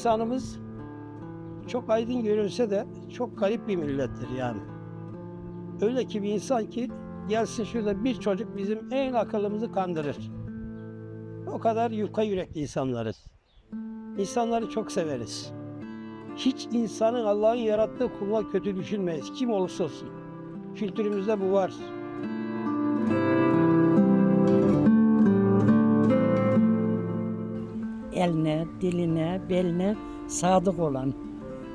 insanımız çok aydın görünse de çok garip bir millettir yani. Öyle ki bir insan ki gelsin şurada bir çocuk bizim en akıllımızı kandırır. O kadar yuka yürekli insanlarız. İnsanları çok severiz. Hiç insanın Allah'ın yarattığı kuluna kötü düşünmeyiz. Kim olursa olsun. Kültürümüzde bu var. Eline, diline, beline sadık olan,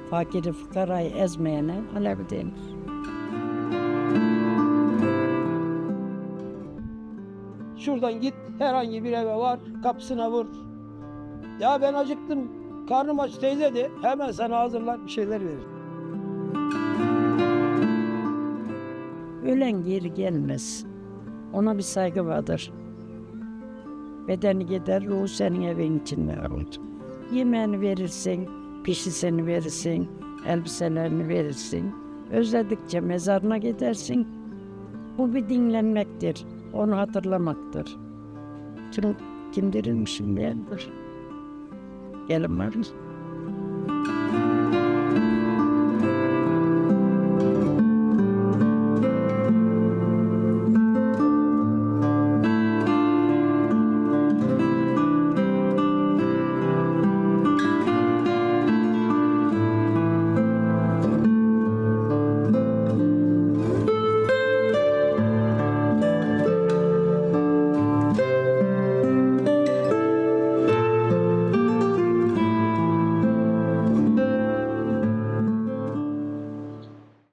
fakiri fukarayı ezmeyene Alevi denir. Şuradan git herhangi bir eve var kapısına vur. Ya ben acıktım karnım aç teyze de hemen sana hazırlar bir şeyler verir. Ölen geri gelmez. Ona bir saygı vardır. Bedeni gider, ruhu senin evin içinde olur. Yemeğini verirsin, pişisini verirsin, elbiselerini verirsin. Özledikçe mezarına gidersin. Bu bir dinlenmektir, onu hatırlamaktır. Kim, kim dirilmişim bendir. Gelin var mı?